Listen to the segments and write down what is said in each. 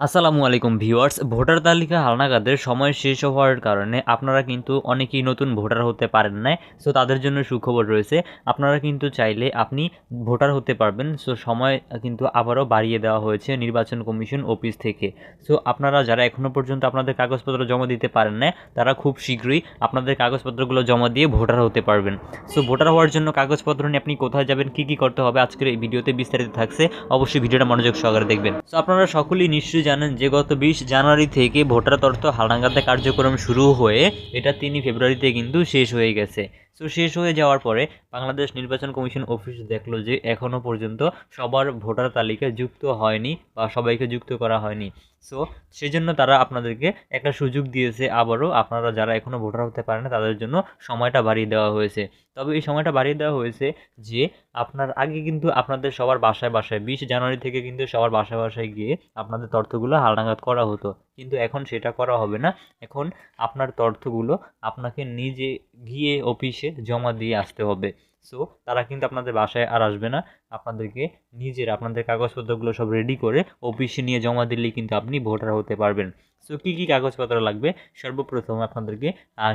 আসসালামু আলাইকুম viewers, voter তালিকা হালনাগাদের সময় শেষ হওয়ার কারণে আপনারা কিন্তু অনেকেই নতুন ভোটার হতে পারেন না সো তাদের জন্য সুখবর রয়েছে। আপনারা কিন্তু চাইলে আপনি ভোটার হতে পারবেন, সো সময় কিন্তু আবারও বাড়িয়ে দেওয়া হয়েছে নির্বাচন কমিশন অফিস থেকে। সো আপনারা যারা এখনও পর্যন্ত আপনাদের কাগজপত্র জমা দিতে পারেন না তারা খুব শীঘ্রই আপনাদের কাগজপত্রগুলো জমা দিয়ে ভোটার হতে পারবেন। সো ভোটার হওয়ার জন্য কাগজপত্র নিয়ে আপনি কোথায় যাবেন, কী কী করতে হবে, আজকের এই ভিডিওতে বিস্তারিত থাকছে, অবশ্যই ভিডিওটা মনোযোগ সহকারে দেখবেন। সো আপনারা সকলেই নিশ্চয়ই জানেন যে গত বিশ জানুয়ারি থেকে ভোটার তথ্য হালনাগাদে কার্যক্রম শুরু হয়ে এটা তিনি ফেব্রুয়ারিতে কিন্তু শেষ হয়ে গেছে। সো শেষ হয়ে যাওয়ার পরে বাংলাদেশ নির্বাচন কমিশন অফিস দেখল যে এখনও পর্যন্ত সবার ভোটার তালিকায় যুক্ত হয়নি বা সবাইকে যুক্ত করা হয়নি। সো সেজন্য তারা আপনাদেরকে একটা সুযোগ দিয়েছে আবারও, আপনারা যারা এখনও ভোটার হতে পারে না, তাদের জন্য সময়টা বাড়িয়ে দেওয়া হয়েছে। তবে এই সময়টা বাড়িয়ে দেওয়া হয়েছে যে আপনার আগে কিন্তু আপনাদের সবার বাসায় বাসায়, বিশ জানুয়ারি থেকে কিন্তু সবার বাসায় বাসায় গিয়ে আপনাদের তথ্যগুলো হালনাগাদ করা হতো। কিন্তু এখন সেটা করা হবে না। এখন আপনার তথ্যগুলো আপনাকে নিজে গিয়ে অফিসে জমা দিয়ে আসতে হবে। সো তারা কিন্তু আপনাদের বাসায় আর আসবে না। আপনাদেরকে নিজের, আপনাদের কাগজপত্রগুলো সব রেডি করে অফিসে নিয়ে জমা দিলেই কিন্তু আপনি ভোটার হতে পারবেন। সো কী কী কাগজপত্র লাগবে? সর্বপ্রথম আপনাদেরকে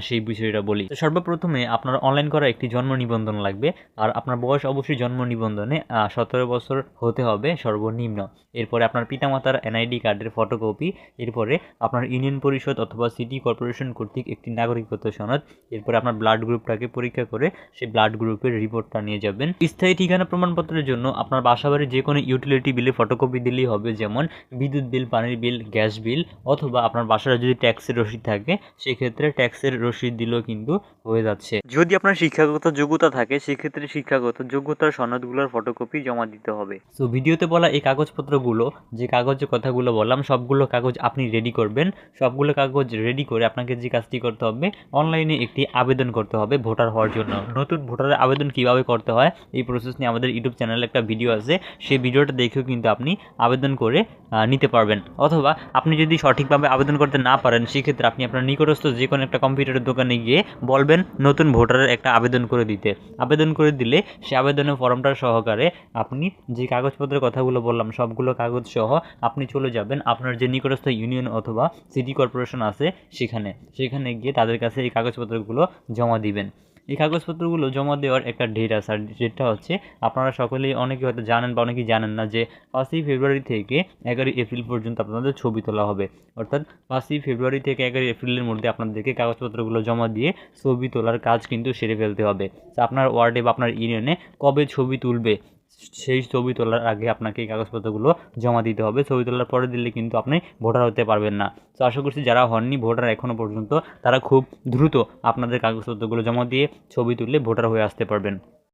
সেই বিষয়টা বলি। তো সর্বপ্রথমে আপনার অনলাইন করা একটি জন্ম নিবন্ধন লাগবে। আর আপনার বয়স অবশ্যই জন্ম নিবন্ধনে সতেরো বছর হতে হবে সর্বনিম্ন। এরপরে আপনার পিতামাতার এনআইডি কার্ডের ফটোকপি এরপরে আপনার ইউনিয়ন পরিষদ অথবা সিটি কর্পোরেশন কর্তৃক একটি নাগরিকত্ব সনদ, এরপরে আপনার ব্লাড গ্রুপটাকে পরীক্ষা করে সেই ব্লাড গ্রুপের রিপোর্টটা নিয়ে যাবেন। স্থায়ী ঠিকানা প্রমাণপত্রের জন্য আপনার বাসাবাড়ির যে কোনো ইউটিলিটি বিলে ফটোকপি দিলেই হবে। যেমন বিদ্যুৎ বিল পানির বিল গ্যাস বিল অথবা আপনার বাসায় যদি ট্যাক্সের রসিদ থাকে, সেক্ষেত্রে ট্যাক্সের রসিদ দিলেও কিন্তু হয়ে যাচ্ছে। যদি আপনার শিক্ষাগত যোগ্যতা থাকে, সেক্ষেত্রে শিক্ষাগত যোগ্যতার সনদগুলোর ফটোকপি জমা দিতে হবে। সো ভিডিওতে বলা এই কাগজপত্রগুলো, যে কাগজের কথাগুলো বললাম, সবগুলো কাগজ আপনি রেডি করবেন। সবগুলো কাগজ রেডি করে আপনাকে যে কাজটি করতে হবে অনলাইনে একটি আবেদন করতে হবে ভোটার হওয়ার জন্য। নতুন ভোটারের আবেদন কীভাবে করতে হয়, এই প্রসেস নিয়ে আমাদের ইউটিউব চ্যানেলে একটা ভিডিও আছে, সেই ভিডিওটা দেখেও কিন্তু আপনি আবেদন করে নিতে পারবেন। অথবা আপনি যদি সঠিকভাবে আবেদন করতে না পারেন, সেক্ষেত্রে আপনি আপনার নিকটস্থ যে কোনো একটা কম্পিউটারের দোকানে গিয়ে বলবেন নতুন ভোটারের একটা আবেদন করে দিতে। আবেদন করে দিলে সে আবেদনের ফর্মটা সহকারে আপনি যে কাগজপত্রের কথাগুলো বললাম, সবগুলো কাগজ সহ আপনি চলে যাবেন আপনার যে নিকটস্থ ইউনিয়ন অথবা সিটি কর্পোরেশন আছে সেখানে। সেখানে গিয়ে তাদের কাছে এই কাগজপত্রগুলো জমা দিবেন। এই কাগজপত্রগুলো জমা দেওয়ার একটা ডেট আছে। আর ডেটটা হচ্ছে, আপনারা সকলেই অনেকে হয়তো জানেন বা অনেকেই জানেন না যে পাঁচই ফেব্রুয়ারি থেকে এগারোই এপ্রিল পর্যন্ত আপনাদের ছবি তোলা হবে। অর্থাৎ পাঁচই ফেব্রুয়ারি থেকে এগারোই এপ্রিলের মধ্যে আপনাদেরকে কাগজপত্রগুলো জমা দিয়ে ছবি তোলার কাজ কিন্তু সেরে ফেলতে হবে। আপনার ওয়ার্ডে বা আপনার ইউনিয়নে কবে ছবি তুলবে? সেই ছবি তোলার আগে আপনাকে এই কাগজপত্রগুলো জমা দিতে হবে। ছবি তোলার পরে দিলে কিন্তু আপনি ভোটার হতে পারবেন না। তো আশা করছি যারা হননি ভোটার এখনও পর্যন্ত, তারা খুব দ্রুত আপনাদের কাগজপত্রগুলো জমা দিয়ে ছবি তুললে ভোটার হয়ে আসতে পারবেন।